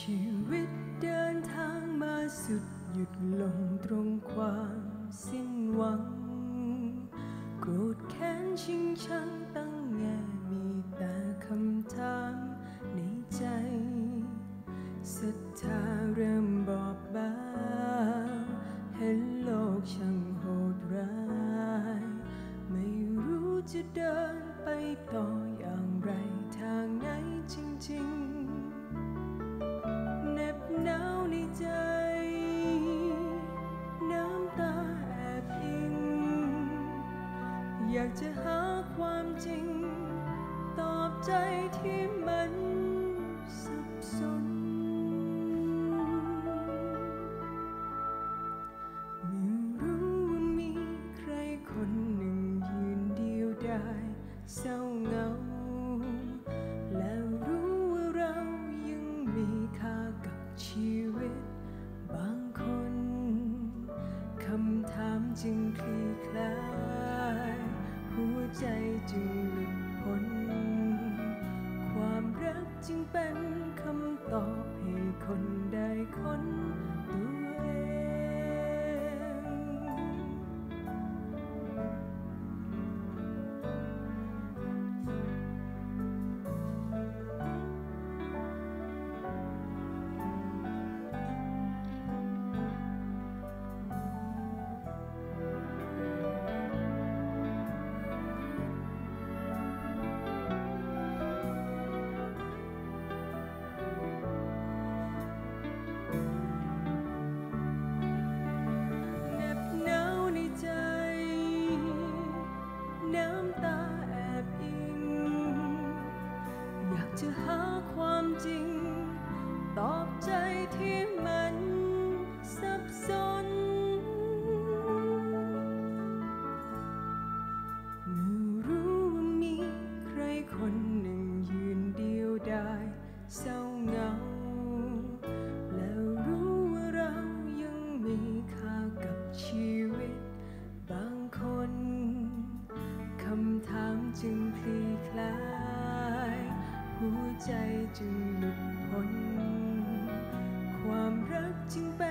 ชีวิตเดินทางมาสุดหยุดลงตรงความสิ้นหวัง โกรธแค้นชิงชังตั้งแง่มีแต่คำถามในใจศรัทธาเริ่มบอบบางเห็นโลกช่างโหดร้าย ไม่รู้จะเดินไปต่ออย่างไรทางไหนจริงๆ เหน็บหนาวในใจ น้ำตาแอบอิง อยากจะหาความจริง ตอบใจที่มันสับสนำถามจึงคลี่คลาย หัวใจจึงหลุดพ้น เศร้าเหงา แล้วรู้ว่าเรายังมีค่ากับชีวิต บางคนคำถามจึงคลี่คลาย หัวใจจึงหลุดพ้นความรักจึงเป็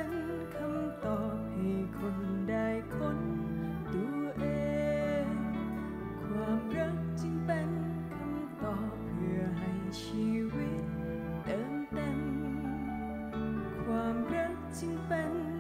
勤奋